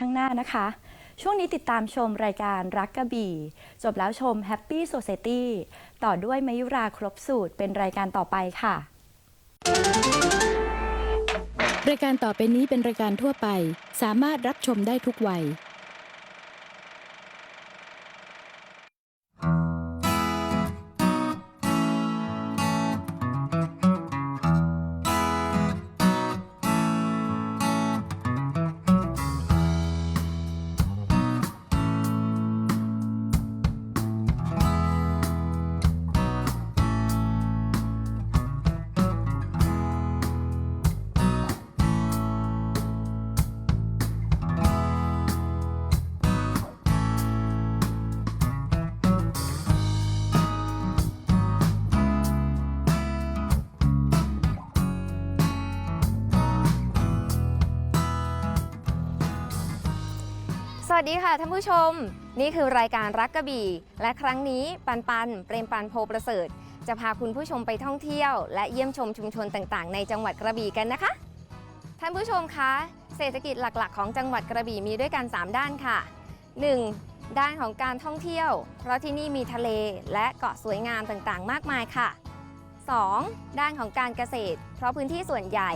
ข้างหน้านะคะ ช่วงนี้ติดตามชมรายการรักกระบี่ จบแล้วชม Happy Society ต่อด้วยมยุราครบสูตรเป็นรายการต่อไปค่ะ รายการต่อไปนี้เป็นรายการทั่วไป สามารถรับชมได้ทุกวัย วัสดีค่ะท่านผู้ชม นี่คือรายการรักกระบี่ และครั้งนี้ปันปันเปรมปันโพประเสริฐ จะพาคุณผู้ชมไปท่องเที่ยว และเยี่ยมชมชุมชนต่างๆ ในจังหวัดกระบี่กันนะคะ ท่านผู้ชมคะเศรษฐกิจหลักๆ ของจังหวัดกระบี่มีด้วยกัน 3 ด้านค่ะ 1. ด้านของการท่องเที่ยว เพราะที่นี่มีทะเลและเกาะสวยงามต่างๆ มากมายค่ะ 2. ด้านของการเกษตร เพราะพื้นที่ส่วนใหญ่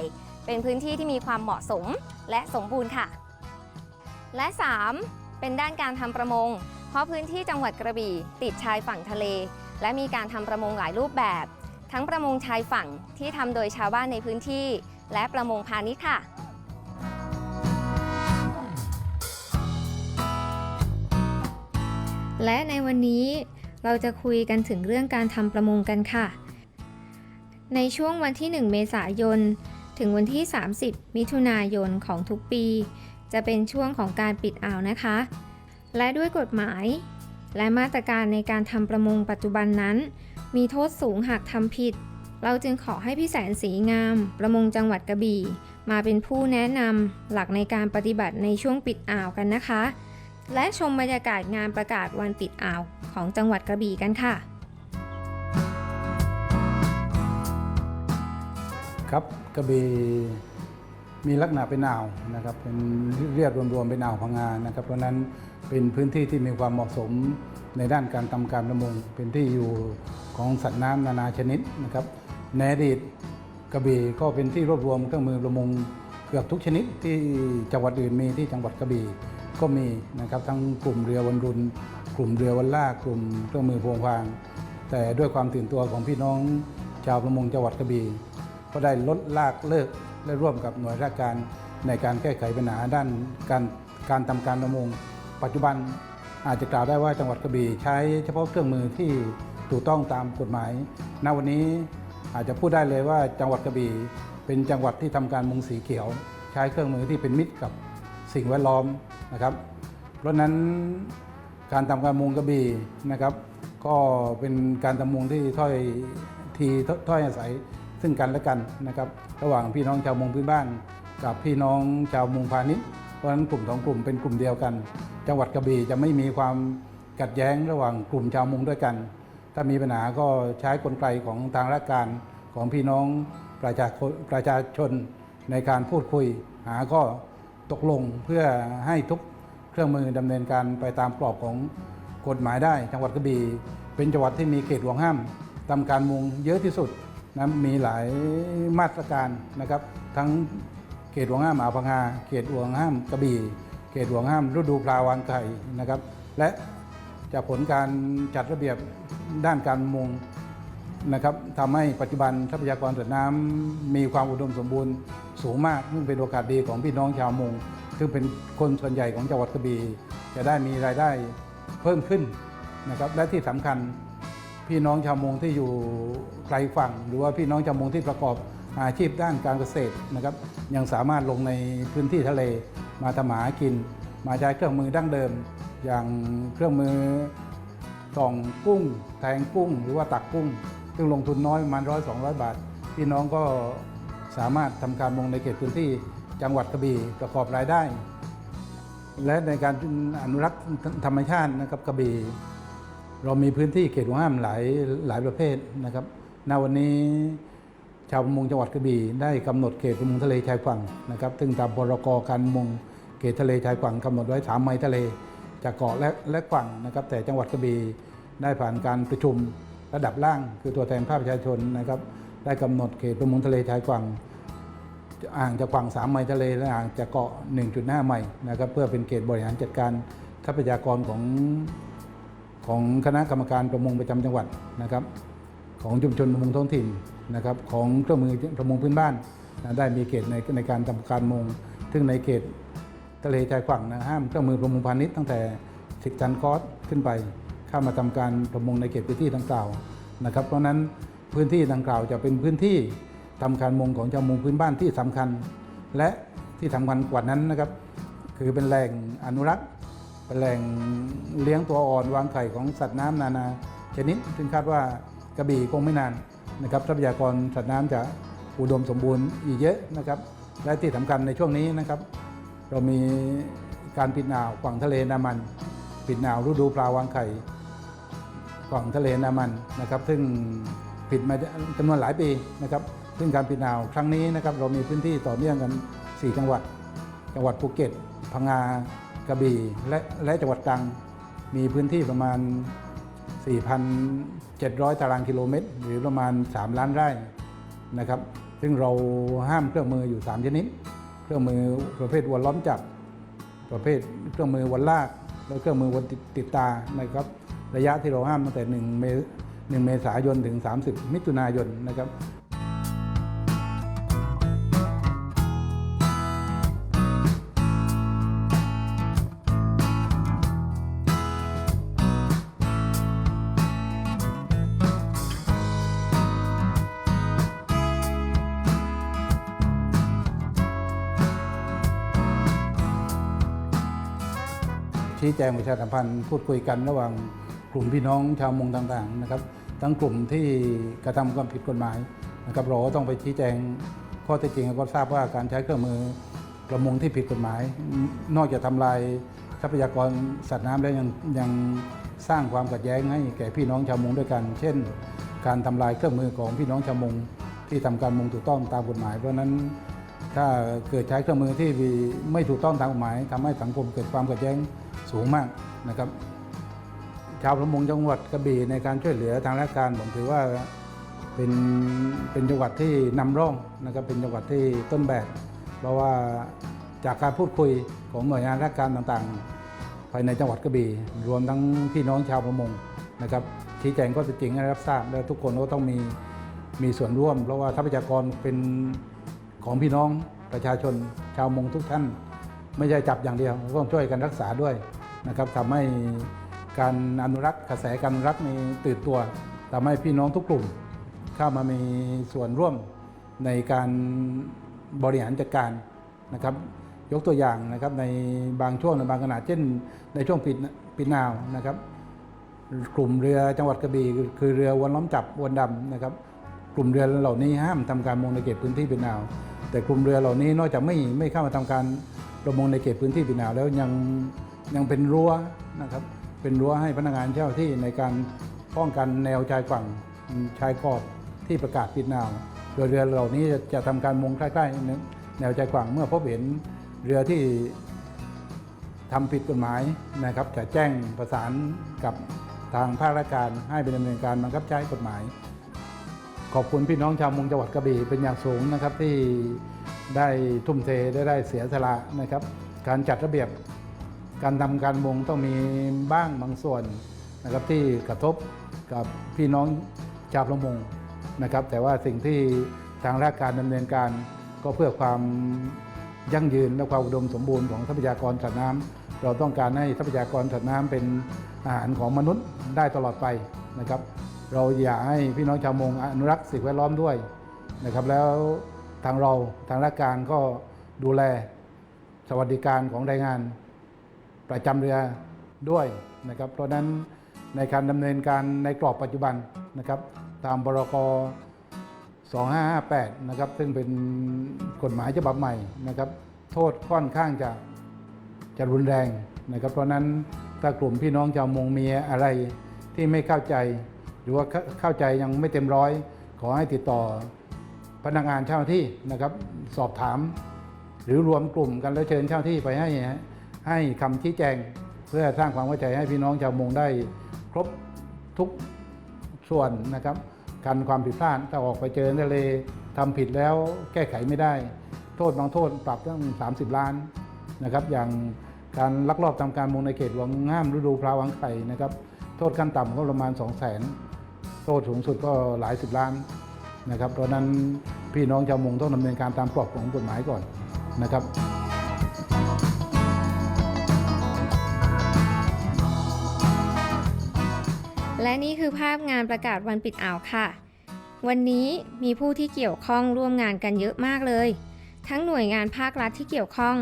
เป็นพื้นที่ที่มีความเหมาะสมและสมบูรณ์ค่ะและ 3. เป็นด้านการทำประมง เพราะพื้นที่จังหวัดกระบี่ติดชายฝั่งทะเล และมีการทำประมงหลายรูปแบบ ทั้งประมงชายฝั่งที่ทำโดยชาวบ้านในพื้นที่ และประมงพาณิชย์ค่ะและในวันนี้เราจะคุยกันถึงเรื่องการทำประมงกันค่ะ ในช่วงวันที่ 1 เมษายน ถึงวันที่ 30 มิถุนายนของทุกปี จะเป็นช่วงของการปิดอ่าวนะคะ และด้วยกฎหมาย และมาตรการในการทำประมงปัจจุบันนั้น มีโทษสูงหากทำผิด เราจึงขอให้พี่แสนสีงาม ประมงจังหวัดกระบี่ มาเป็นผู้แนะนำหลักในการปฏิบัติในช่วงปิดอ่าวกันนะคะ และชมบรรยากาศงานประกาศวันปิดอ่าวของจังหวัดกระบี่กันค่ะครับกระบี่ มีลักษณะเป็นอ่าวนะครับเป็นเรียกรวมๆเป็นอ่าวพังงานะครับเพราะฉะนั้นเป็นพื้นที่ที่มีความเหมาะสมในด้านการทำการประมงเป็นที่อยู่ของสัตว์น้ำนานาชนิดนะครับในอดีตกระบี่ก็เป็นที่รวบรวมเครื่องมือประมงเกือบทุกชนิดที่จังหวัดอื่นมีที่จังหวัดกระบี่ก็มีนะครับทั้งกลุ่มเรือวันรุน กลุ่มเรือวันลากกลุ่มเครื่องมือพวงพาง แต่ด้วยความตื่นตัวของพี่น้องชาวประมงจังหวัดกระบี่ก็ได้ลดลากเลิก และร่วมกับหน่วยราชการในการแก้ไขปัญหาด้านการการทำการประมง ปัจจุบันอาจจะกล่าวได้ว่าจังหวัดกระบี่ใช้เฉพาะเครื่องมือที่ถูกต้องตามกฎหมาย ณ วันนี้อาจจะพูดได้เลยว่าจังหวัดกระบี่เป็นจังหวัดที่ทำการมุงสีเขียว ใช้เครื่องมือที่เป็นมิตรกับสิ่งแวดล้อมนะครับ เพราะนั้นการทำการมุงกระบี่นะครับ ก็เป็นการทำมงที่ถ้อยทีถ้อยอาศัย ซึ่งกันและกันนะครับระหว่างพี่น้องชาวมงพื้นบ้าน กับพี่น้องชาวมงพาณิชย์เพราะฉะนั้นกลุ่มสองกลุ่มเป็นกลุ่มเดียวกัน จังหวัดกระบี่จะไม่มีความกัดแย้งระหว่างกลุ่มชาวมงด้วยกัน ถ้ามีปัญหาก็ใช้กลไกของทางราชการของพี่น้องประชาชนประชาชนในการพูดคุย หาก็ตกลงเพื่อให้ทุกเครื่องมือดำเนินการไปตามกรอบของกฎหมายได้ จังหวัดกระบี่เป็นจังหวัดที่มีเขตห่วงห้ามทำการมุงเยอะที่สุด นะมีหลายมาตรการนะครับ ทั้งเขตห่วงห้ามอ่าวพังงาเขตห่วงห้ามกระบี่ เขตห่วงห้ามฤดูปลาวานไข่นะครับ และจากผลการจัดระเบียบด้านการมุงนะครับทำให้ปัจจุบันทรัพยากรสัตว์น้ำมีความอุดมสมบูรณ์สูงมากซึ่งเป็นโอกาสดีของพี่น้องชาวมงซึ่งเป็นคนส่วนใหญ่ของจังหวัดกระบี่จะได้มีรายได้เพิ่มขึ้นนะครับและที่สำคัญ พี่น้องชาวมงที่อยู่ไกลฝั่ง หรือว่าพี่น้องชาวมงที่ประกอบอาชีพด้านการเกษตรนะครับยังสามารถลงในพื้นที่ทะเลมาทำหมากิน มาใช้เครื่องมือดั้งเดิม อย่างเครื่องมือส่องกุ้ง แทงกุ้ง หรือว่าตักกุ้ง ซึ่งลงทุนน้อยประมาณร้อยสองบาท พี่น้องก็สามารถทำการมงในเขตพื้นที่จังหวัดกระบี่ประกอบรายได้ และในการอนุรักษ์ธรรมชาตินะครับกระบี่ เรามีพื้นที่เขตห่วงห้ามหลายหลายประเภทนะครับณวันนี้ชาวประมงจังหวัดกระบี่ได้กำหนดเขตประมงทะเลชายฝั่งนะครับ ซึ่งตามพรกการประมงเขตทะเลชายฝั่งกำหนดไว้3ไมล์ทะเลจากเกาะและและฝั่งนะครับ แต่จังหวัดกระบี่ได้ผ่านการประชุมระดับล่าง คือตัวแทนภาคประชาชนนะครับ ได้กำหนดเขตประมงทะเลชายฝั่งอ่างจากฝั่ง3ไมล์ทะเลและอ่างจากเกาะ 1.5 ไมล์นะครับเพื่อเป็นเขตบริหารจัดการทรัพยากรของ ของคณะกรรมการประมงประจำจังหวัดนะครับ ของชุมชนประมงท้องถิ่นนะครับของเครื่องมือประมงพื้นบ้านนะได้มีเขตในในการทำการมง ซึ่งในเขตทะเลชายฝั่งนะห้ามเครื่องมือประมงพาณิชย์ตั้งแต่10ตันคอสขึ้นไป เข้ามาทำการประมงในเขตพื้นที่ดังกล่าวนะครับเพราะนั้นพื้นที่ดังกล่าวจะเป็นพื้นที่ทำการมงของชาวประมงพื้นบ้านที่สำคัญ และที่สำคัญกว่านั้นนะครับคือเป็นแหล่งอนุรักษ์ เป็นแหล่งเลี้ยงตัวอ่อนวางไข่ของสัตว์น้ำนานาชนิดซึ่งคาดว่ากระบี่คงไม่นานนะครับทรัพยากรสัตว์น้ำจะอุดมสมบูรณ์อีกเยอะนะครับ และที่สำคัญในช่วงนี้นะครับ เรามีการปิดหนาวฝั่งทะเลนามัน ปิดหนาวฤดูปลาวางไข่ฝั่งทะเลนามันนะครับ ซึ่งปิดมาจำนวนหลายปีนะครับ ซึ่งการปิดหนาวครั้งนี้นะครับ เรามีพื้นที่ต่อเนื่องกัน 4 จังหวัด จังหวัดภูเก็ตพังงา กระบี่และและจังหวัดตรัง มีพื้นที่ประมาณ 4,700 ตารางกิโลเมตร หรือประมาณ 3 ล้านไร่นะครับ ซึ่งเราห้ามเครื่องมืออยู่ 3 ชนิด เครื่องมือประเภทวัวล้อมจับ ประเภทเครื่องมือวันลาก และเครื่องมือวันติดติดตานะครับ ระยะที่เราห้ามตั้งแต่ 1 เม1เมษายนถึง 30 มิถุนายนนะครับ ชี้แจงประชาสัมพันธ์พูดคุยกันระหว่างกลุ่มพี่น้องชาวมงต่างๆนะครับ ทั้งกลุ่มที่กระทำความผิดกฎหมายนะครับเราก็ต้องไปชี้แจงข้อเท็จจริงแล้วก็ทราบว่าการใช้เครื่องมือประมงที่ผิดกฎหมาย นอกจากทำลายทรัพยากรสัตว์น้ำแล้วยังยังสร้างความขัดแย้งให้แก่พี่น้องชาวมงด้วยกัน เช่น การทำลายเครื่องมือของพี่น้องชาวมงที่ทำการมงถูกต้องตามกฎหมาย เพราะฉะนั้นถ้าเกิดใช้เครื่องมือที่ไม่ถูกต้องตามกฎหมายทำให้สังคมเกิดความขัดแย้ง สูงมากนะครับ ชาวประมงจังหวัดกระบี่ในการช่วยเหลือทางราชการผมถือว่าเป็นเป็นจังหวัดที่นำร่องนะครับเป็นจังหวัดที่ต้นแบบ เพราะว่าจากการพูดคุยของหน่วยงานราชการต่างๆ ภายในจังหวัดกระบี่รวมทั้งพี่น้องชาวประมงนะครับชี้แจงข้อเท็จะจริงให้รับทราบและทุกคนก็ต้องมีมีส่วนร่วม เพราะว่าทรัพยากรเป็นของพี่น้องประชาชนชาวมงทุกท่าน ไม่ใช่จับอย่างเดียวต้องช่วยกันรักษาด้วยนะครับทำให้การอนุรักษ์กระแสการอนุรักษ์นี้ตื่นตัวทำให้พี่น้องทุกกลุ่ม เข้ามามีส่วนร่วมในการบริหารจัดการนะครับยกตัวอย่างนะครับในบางช่วงในบางขนาดเช่น ในช่วงปิดปิดนาวนะครับกลุ่มเรือจังหวัดกระบี่คือเรือวนล้อมจับวนดำนะครับ กลุ่มเรือเหล่านี้ห้ามทำการมงในเขตพื้นที่ปิดนาว แต่กลุ่มเรือเหล่านี้นอกจากไม่ไม่เข้ามาทำการ ประมงในเขตพื้นที่ปิดนาวแล้วยังยังเป็นรั้วนะครับเป็นรั้วให้พนักงานเจ้าที่ในการป้องกันแนวชายฝั่งชายขอบที่ประกาศปิดนาวโดยเรือเหล่านี้จะจะทำการมงใกล้ๆแนวชายฝั่งเมื่อพบเห็นเรือที่ทำผิดกฎหมายนะครับ จะแจ้งประสานกับทางภาคราชการให้เป็นดำเนินการบังคับใช้กฎหมาย ขอบคุณพี่น้องชาวมองจังหวัดกระบี่เป็นอย่างสูงนะครับที่ ได้ทุ่มเทได้ได้เสียสละนะครับ การจัดระเบียบการทำการมงต้องมีบ้างบางส่วนนะครับที่กระทบกับพี่น้องชาวประมงนะครับ แต่ว่าสิ่งที่ทางราชการดำเนินการก็เพื่อความยั่งยืนและความอุดมสมบูรณ์ของทรัพยากรสัตว์น้ำเราต้องการให้ทรัพยากรสัตว์น้ำเป็นอาหารของมนุษย์ได้ตลอดไปนะครับ เราอยากให้พี่น้องชาวมงอนุรักษ์สิ่งแวดล้อมด้วยนะครับแล้ว ทางเราทางราชการก็ดูแลสวัสดิการของแรงงานประจำเรือด้วยนะครับ เพราะนั้นในการดำเนินการในกรอบปัจจุบันนะครับ ตามบรก2558 นะครับ ซึ่งเป็นกฎหมายฉบับใหม่นะครับ โทษค่อนข้างจะจะรุนแรงนะครับ เพราะนั้นถ้ากลุ่มพี่น้องชาวมงมีอะไรที่ไม่เข้าใจ หรือว่าเข้าใจยังไม่เต็มร้อย ขอให้ติดต่อ พนักงานเจ้าที่นะครับสอบถาม หรือรวมกลุ่มกันแล้วเชิญเจ้าที่ไปให้ให้คำชี้แจง เพื่อสร้างความเข้าใจให้พี่น้องชาวมงได้ครบทุกส่วนนะครับกันความผิดพลาดถ้าออกไปเจอทะเลทำผิดแล้วแก้ไขไม่ได้ โทษบางโทษปรับตั้ง 30 ล้านนะครับอย่างการลักลอบทำการมงในเขตหลวงห้ามฤดูปลาวังไข่นะครับโทษขั้นต่ำก็ประมาณ 2 0 0 0 0 0โทษสูงสุดก็หลายสิบล้าน นะครับ เพราะนั้นพี่น้องชาวมงต้องดำเนินการตามกรอบของกฎหมายก่อนนะครับและนี่คือภาพงานประกาศวันปิดอ่าวค่ะ วันนี้มีผู้ที่เกี่ยวข้องร่วมงานกันเยอะมากเลย ทั้งหน่วยงานภาครัฐที่เกี่ยวข้อง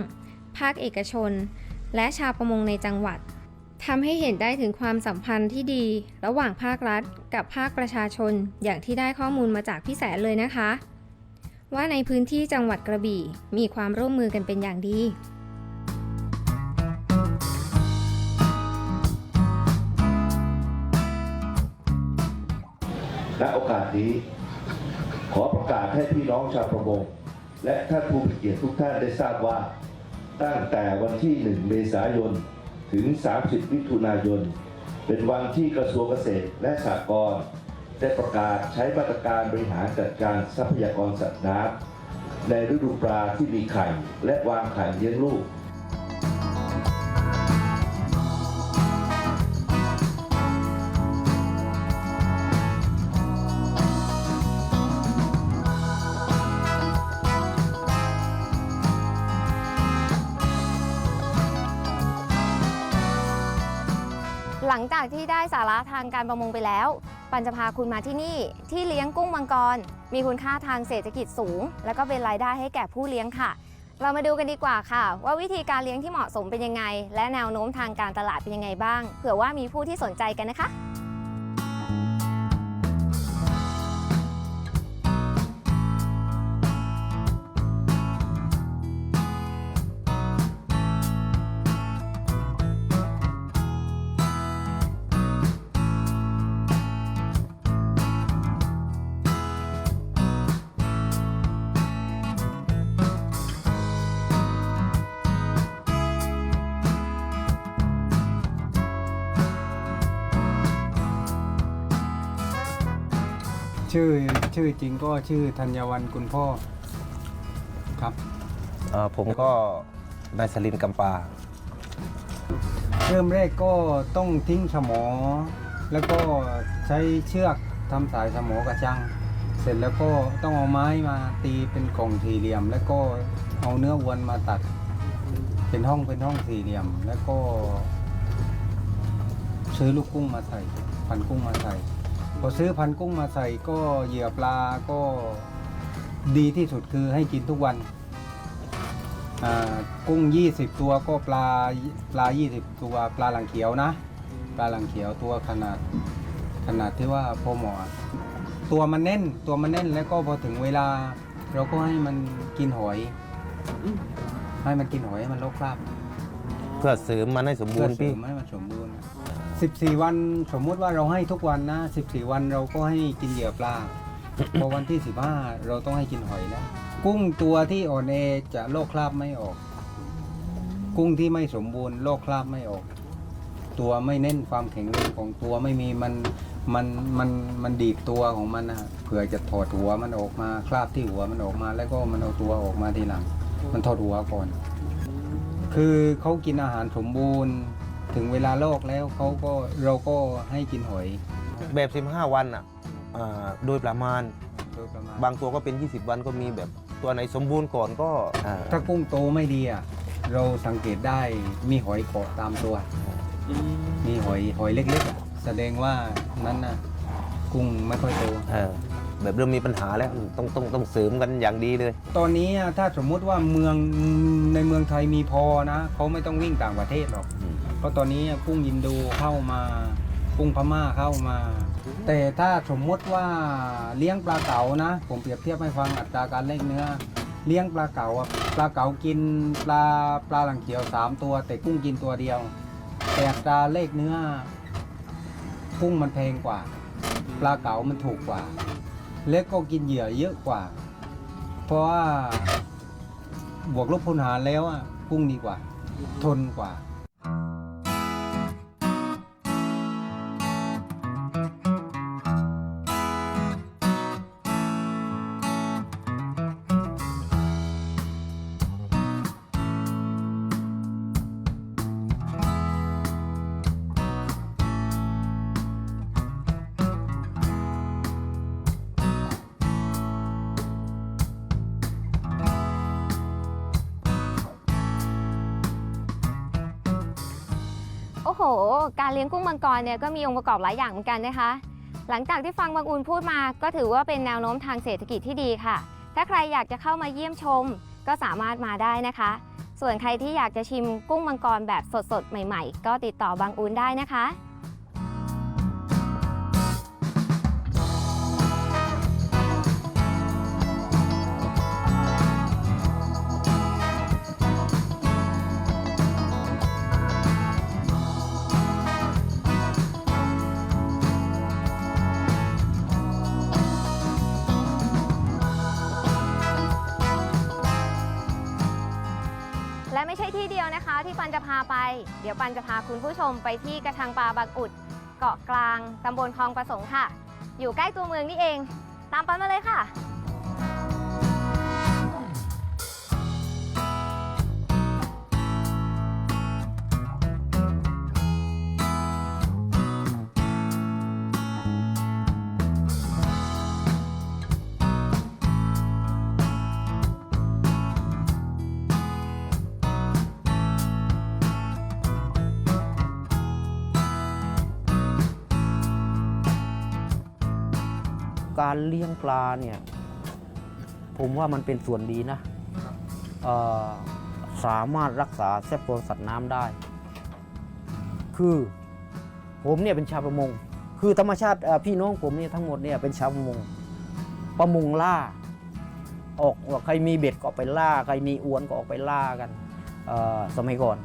ภาคเอกชน และชาวประมงในจังหวัด ทำให้เห็นได้ถึงความสัมพันธ์ที่ดี ระหว่างภาครัฐ กับภาคประชาชน อย่างที่ได้ข้อมูลมาจากพี่แสนเลยนะคะ ว่าในพื้นที่จังหวัดกระบี่ มีความร่วมมือกันเป็นอย่างดีณโอกาสนี้ ขอประกาศให้พี่น้องชาวประมง และท่านผู้มีเกียรติทุกท่านได้ทราบว่า ตั้งแต่วันที่ 1 เมษายน ถึง 30 มิถุนายน เป็นวันที่กระทรวงเกษตรและสหกรณ์ได้ประกาศใช้มาตรการบริหารจัดการทรัพยากรสัตว์น้ำในฤดูปลาที่มีไข่และวางไข่เลี้ยงลูก สาระทางการประมงไปแล้ว ปันจะพาคุณมาที่นี่ที่เลี้ยงกุ้งมังกร มีคุณค่าทางเศรษฐกิจสูง และก็เป็นรายได้ให้แก่ผู้เลี้ยงค่ะ เรามาดูกันดีกว่าค่ะ ว่าวิธีการเลี้ยงที่เหมาะสมเป็นยังไง และแนวโน้มทางการตลาดเป็นยังไงบ้างเผื่อว่ามีผู้ที่สนใจกันนะคะ ชื่อชื่อจริงก็ชื่อธัญวันกุลพ่อครับเอ่อผมก็นายสลินกำปา เริ่มแรกก็ต้องทิ้งสมอ แล้วก็ใช้เชือกทำสายสมอกระชัง เสร็จแล้วก็ต้องเอาไม้มาตีเป็นกล่องสี่เหลี่ยม แล้วก็เอาเนื้อวัวมาตัด เป็นห้องเป็นห้องสี่เหลี่ยม แล้วก็ ซื้อลูกกุ้งมาใส่พันกุ้งมาใส่ พอซื้อพันกุ้งมาใส่ก็เหยื่อปลาก็ดีที่สุดคือให้กินทุกวันอ่ากุ้ง 20 ตัวก็ปลาปลา 20 ตัวปลาหลังเขียวนะ ปลาหลังเขียวตัวขนาดขนาดที่ว่าพอเหมาะตัวมันแน่นตัวมันแน่นแล้วก็พอถึงเวลา เราก็ให้มันกินหอยให้มันกินหอยให้มันลกคราบเพื่อเสริมมันให้สมบูเพื่อรณ์เสริพี่มให้มันสมบูรณ์ 14 วันสมมุติว่าเราให้ทุกวันนะ 14 วันเราก็ให้กินเหยื่อปลา พอวันที่ 15 เราต้องให้กินหอยแล้วกุ้งตัวที่อ่อนแอจะโรคคราบไม่ออก กุ้งที่ไม่สมบูรณ์โรคคราบไม่ออก ตัวไม่เน้นความแข็งแรงของตัวไม่มีมันมันมันมันดีดตัวของมันนะเผื่อจะถอดหัวมันออกมาคราบที่หัวมันออกมา แล้วก็มันเอาตัวออกมาทีหลัง มันถอดหัวก่อน คือเขากินอาหารสมบูรณ์ ถึงเวลาโรคแล้วเขาก็เราก็ให้กินหอยแบบ 15 วันอะอ่าโดยประมาณ โดยประมาณบางตัวก็เป็น 20 วันก็มีแบบตัวไหนสมบูรณ์ก่อนก็อ่าถ้ากุ้งโตไม่ดีอะเราสังเกตได้มีหอยเกาะตามตัว มีหอยหอยเล็กๆอะแสดงว่านั้นน่ะกุ้งไม่ค่อยโต เออแบบเริ่มมีปัญหาแล้วต้องต้องต้องเสริมกันอย่างดีเลย ตอนนี้อะถ้าสมมุติว่าเมืองในเมืองไทยมีพอนะเขาไม่ต้องวิ่งต่างประเทศหรอกอืม เพราะตอนนี้อะกุ้งอินโดเข้ามากุ้งพม่าเข้ามา แต่ถ้าสมมติว่าเลี้ยงปลาเก๋านะ ผมเปรียบเทียบให้ฟังอัตราการเล่นเนื้อ เลี้ยงปลาเก๋าอะปลาเก๋ากินปลาปลาหลังเขียวสามตัว แต่กุ้งกินตัวเดียว แต่อัตราเลขเนื้อกุ้งมันแพงกว่า ปลาเก๋ามันถูกกว่า เล็กก็กินเหยื่อเยอะกว่า เพราะว่าบวกลบคูณหารแล้วอะกุ้งดีกว่า ทนกว่า การเลี้ยงกุ้งมังกรเนี่ยก็มีองค์ประกอบหลายอย่างเหมือนกันนะคะ หลังจากที่ฟังบางอูนพูดมา ก็ถือว่าเป็นแนวโน้มทางเศรษฐกิจที่ดีค่ะ ถ้าใครอยากจะเข้ามาเยี่ยมชม ก็สามารถมาได้นะคะ ส่วนใครที่อยากจะชิมกุ้งมังกรแบบสดๆใหม่ ๆ ก็ติดต่อบางอูนได้นะคะและ ที่ปันจะพาไป เดี๋ยวปันจะพาคุณผู้ชมไปที่กระชังปลาบางอุด เกาะกลางตำบลคลองประสงค์ค่ะ อยู่ใกล้ตัวเมืองนี่เอง ตามปันมาเลยค่ะ การเลี้ยงปลาเนี่ยผมว่ามันเป็นส่วนดีนะสามารถรักษาทรัพยากรสัตว์น้ำได้ คือผมเนี่ยเป็นชาวประมง คือธรรมชาติพี่น้องผมเนี่ยทั้งหมดเนี่ยเป็นชาวประมง ประมงล่า ออกใครมีเบ็ดก็ออกไปล่า ใครมีอวนก็ออกไปล่ากันสมัยก่อน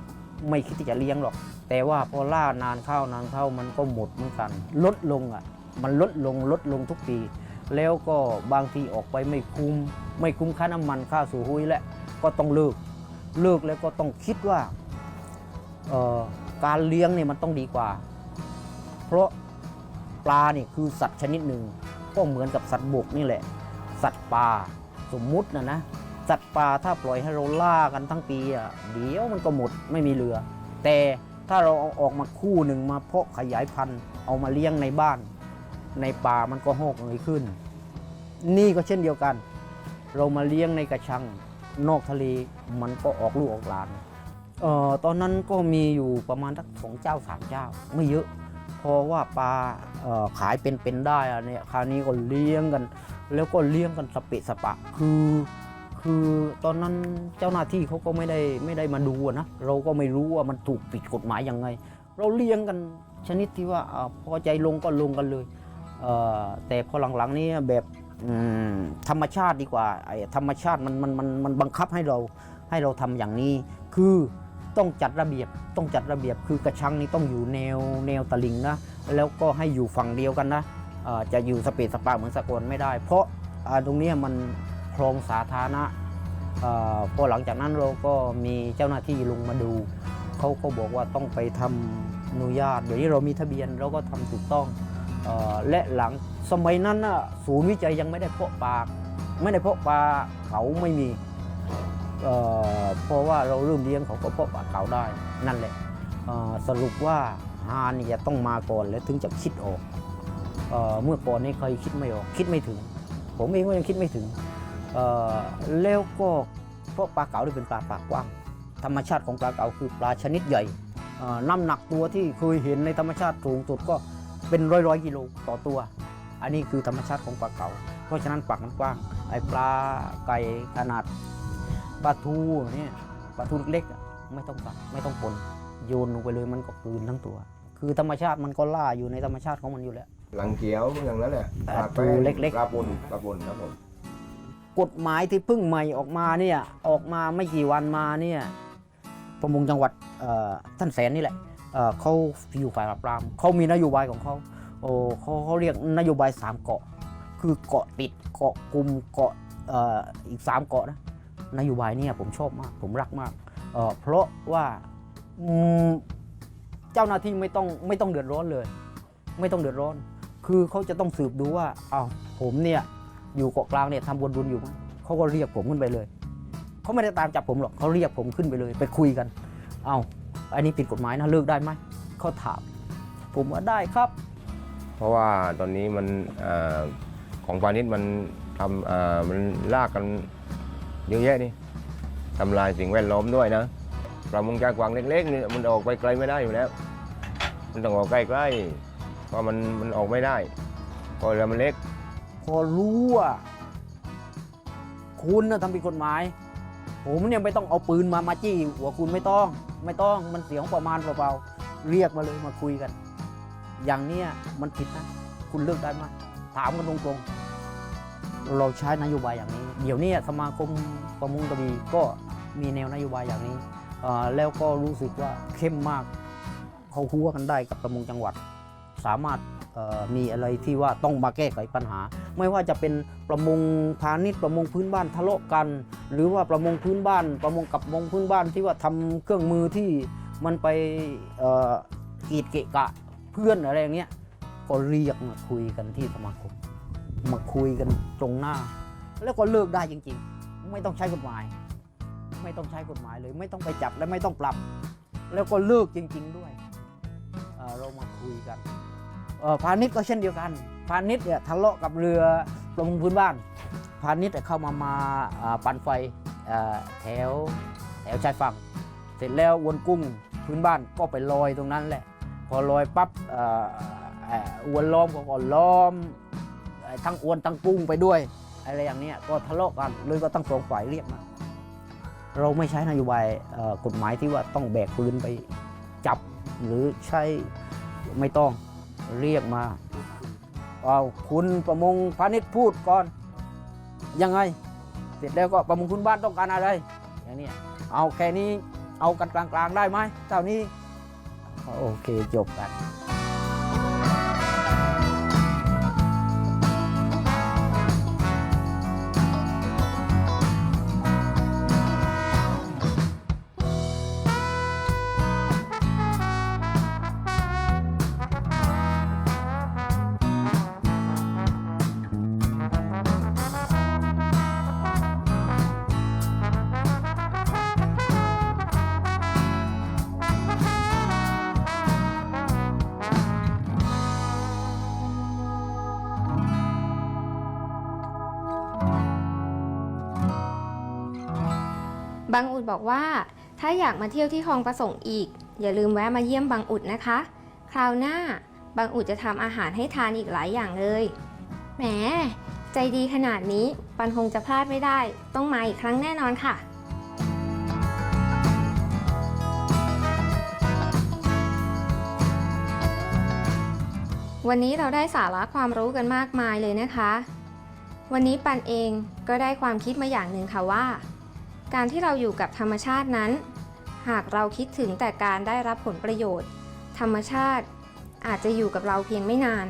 ไม่คิดที่จะเลี้ยงหรอก แต่ว่าพอล่านานเข้านานเข้ามันก็หมดเหมือนกัน ลดลงอะ มันลดลงลดลงทุกปี แล้วก็บางทีออกไปไม่คุ้ม ไม่คุ้มค่าน้ำมันค่าสูหุยและก็ต้องเลิกเลิกแล้วก็ต้องคิดว่าการเลี้ยงเนี่ยมันต้องดีกว่า เพราะปลาเนี่ยคือสัตว์ชนิดหนึ่งก็เหมือนกับสัตว์บกนี่แหละ สัตว์ป่าสมมุตินะนะสัตว์ป่าถ้าปล่อยให้เราล่ากันทั้งปีอะเดี๋ยวมันก็หมดไม่มีเหลือ แต่ถ้าเราเอาออกมาคู่หนึ่งมาเพาะขยายพันธุ์เอามาเลี้ยงในบ้าน ในป่ามันก็หอกเงยขึ้น นี่ก็เช่นเดียวกัน เรามาเลี้ยงในกระชังนอกทะเลมันก็ออกลูกออกหลานเอ่อตอนนั้นก็มีอยู่ประมาณสักสองเจ้าสามเจ้า ไม่เยอะ เพราะว่าปลาเอ่อขายเป็นเป็นได้อะเนี่ยคราวนี้ก็เลี้ยงกัน แล้วก็เลี้ยงกันสเปะสปะ คือ คือตอนนั้นเจ้าหน้าที่เขาก็ไม่ได้ไม่ได้มาดูนะเราก็ไม่รู้ว่ามันถูกผิดกฎหมายยังไง เราเลี้ยงกันชนิดที่ว่าอพอใจลงก็ลงกันเลย แต่พอหลังๆนี้แบบธรรมชาติดีกว่าไอ้ธรรมชาติมันมันมันมันบังคับให้เราให้เราทำอย่างนี้ คือต้องจัดระเบียบต้องจัดระเบียบคือกระชังนี้ต้องอยู่แนวแนวตลิ่งนะแล้วก็ให้อยู่ฝั่งเดียวกันนะจะอยู่สเปซสปาเหมือนสกลไม่ได้ เพราะตรงนี้มันคลองสาธารณะพอหลังจากนั้นเราก็มีเจ้าหน้าที่ลงมาดูเขาก็บอกว่าต้องไปทำอนุญาตเดี๋ยวนี้เรามีทะเบียนเราก็ทำถูกต้อง และหลังสมัยนั้นนะศูนย์วิจัยยังไม่ได้เพาะปลาไม่ได้เพาะปลาเขาไม่มีเเพราะว่าเราเริ่มเลี้ยงเขาก็เพาะปลาเขาได้นั่นแหละสรุปว่าฮานี่จะต้องมาก่อนแล้วถึงจะคิดออกเอเมื่อก่อนนี้เคยคิดไม่ออกคิดไม่ถึง ผมเองก็ยังคิดไม่ถึงแล้วก็เพราะปลาเก๋านี่เป็นปลาปากกว้างธรรมชาติของปลาเก๋าคือปลาชนิดใหญ่น้ำหนักตัวที่เคยเห็นในธรรมชาติสูงสุดก็ เป็นร้อยร้อยๆกิโลต่อตัว อันนี้คือธรรมชาติของปลาเก๋าเพราะฉะนั้นปากมันกว้างไอ้ปลาไก่ขนาดปลาทูเนี่ยปลาทูเล็กๆอะไม่ต้องตัดไม่ต้องปนโยนลงไปเลยมันก็กลืนทั้งตัว คือธรรมชาติมันก็ล่าอยู่ในธรรมชาติของมันอยู่แล้ว หลังเขียวอย่างนั้นแหละแต่ปลาแป้งตัวเล็กๆปลาปุนปลาปุนครับผมกฎหมายที่เพิ่งใหม่ออกมาเนี่ยออกมาไม่กี่วันมาเนี่ยประมงจังหวัดเอ่อท่านแสนนี่แหละเอ่อ เขาอยู่ฝ่ายปราบปรามเขามีนโยบายของเขาโอ้เขาเขาเรียกนโยบายสามเกาะ คือเกาะติดเกาะกลุ่มเกาะอีกสามเกาะนะนโยบายเนี่ยผมชอบมาก ผมรักมากเเพราะว่าเจ้าหน้าที่ไม่ต้องไม่ต้องเดือดร้อนเลย ไม่ต้องเดือดร้อน คือเขาจะต้องสืบดูว่าอ้าวผมเนี่ยอยู่เกาะกลางเนี่ยทำวนรุนอยู่ไหมเขาก็เรียกผมขึ้นไปเลยเขาไม่ได้ตามจับผมหรอกเขาเรียกผมขึ้นไปเลย ไปคุยกัน เอา้า อันนี้ผิดกฎหมายนะเลิกได้ไหมเขาถาม ผมว่าได้ครับ เพราะว่าตอนนี้มันเอ่อของพาณิชย์มันทำเอ่อมันลากกันเยอะแยะนี่ทำลายสิ่งแวดล้อมด้วยนะประมงจากกวางเล็กๆนี่มันออกไปไกลไม่ได้อยู่แล้ว มันต้องออกใกล้ๆเพราะมันมันออกไม่ได้เพราะเรือมันเล็ก พอรู้ว่าคุณนะทำผิดกฎหมาย ผมเนี่ยไม่ต้องเอาปืนมามาจี้หัวคุณไม่ต้อง ไม่ต้องมันเสียงประมาณเบาๆเรียกมาเลยมาคุยกัน อย่างเนี้ยมันผิดนะ คุณเลิกได้ไหมถามกันตรงๆ เราใช้นโยบายอย่างนี้ เดี๋ยวนี้สมาคมประมงกระบี่ก็มีแนวนโยบายอย่างนี้ แล้วก็รู้สึกว่าเข้มมากเขาหัวกันได้กับประมงจังหวัด สามารถ มีอะไรที่ว่าต้องมาแก้ไขปัญหา ไม่ว่าจะเป็นประมงพาณิชย์ประมงพื้นบ้านทะเลาะกัน หรือว่าประมงพื้นบ้าน ประมงกับประมงพื้นบ้านที่ว่าทำเครื่องมือที่มันไปกีดเกะกะเพื่อนอะไรอย่างเงี้ยก็เรียกมาคุยกันที่สมาคมมาคุยกันตรงหน้า แล้วก็เลิกได้จริง ๆ ไม่ต้องใช้กฎหมาย ไม่ต้องใช้กฎหมายเลย ไม่ต้องไปจับและไม่ต้องปรับ แล้วก็เลิกจริง ๆ ด้วยเเรามาคุยกัน พาณิชย์ก็เช่นเดียวกัน พาณิชย์เนี่ยทะเลาะกับเรือประมงพื้นบ้าน พาณิชย์เข้ามามาปั่นไฟแถวแถวชายฝั่ง เสร็จแล้ววนกุ้งพื้นบ้านก็ไปลอยตรงนั้นแหละ พอลอยปั๊บอวนล้อมก็ก็ล้อม ทั้งอวนทั้งกุ้งไปด้วยอะไรอย่างนี้ก็ทะเลาะกันเลยก็ตั้งสองฝ่ายเรียกมาเราไม่ใช้นโยบายกฎหมายที่ว่าต้องแบกปืนไปจับหรือใช้ไม่ต้อง เรียกมา เอาคุณประมงพาณิชย์พูดก่อน ยังไง เสร็จแล้วก็ประมงคุณบ้านต้องการอะไร อย่างนี้เอาแค่นี้เอากันกลางๆได้ไหมเท่านี้ โอเคจบกัน บางอุดบอกว่า ถ้าอยากมาเที่ยวที่คลองประสงค์อีก อย่าลืมแวะมาเยี่ยมบางอุดนะคะ คราวหน้าบางอุดจะทำอาหารให้ทานอีกหลายอย่างเลย แหม ใจดีขนาดนี้ปันคงจะพลาดไม่ได้ ต้องมาอีกครั้งแน่นอนค่ะวันนี้เราได้สาระความรู้กันมากมายเลยนะคะ วันนี้ปันเองก็ได้ความคิดมาอย่างหนึ่งค่ะว่า การที่เราอยู่กับธรรมชาตินั้น หากเราคิดถึงแต่การได้รับผลประโยชน์ ธรรมชาติอาจจะอยู่กับเราเพียงไม่นาน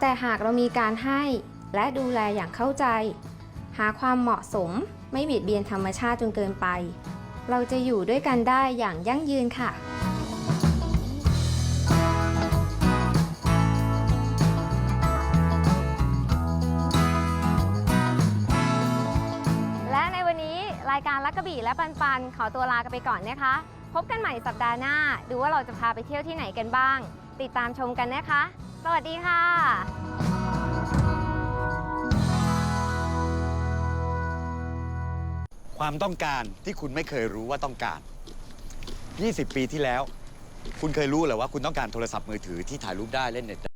แต่หากเรามีการให้และดูแลอย่างเข้าใจ หาความเหมาะสมไม่เบียดเบียนธรรมชาติจนเกินไป เราจะอยู่ด้วยกันได้อย่างยั่งยืนค่ะ ลักกระบี่และปันปันขอตัวลากันไปก่อนนะคะ พบกันใหม่สัปดาห์หน้า ดูว่าเราจะพาไปเที่ยวที่ไหนกันบ้าง ติดตามชมกันนะคะ สวัสดีค่ะความต้องการที่คุณไม่เคยรู้ว่าต้องการ 20 ปีที่แล้ว คุณเคยรู้เหรอว่าคุณต้องการโทรศัพท์มือถือที่ถ่ายรูปได้เล่นเน็ต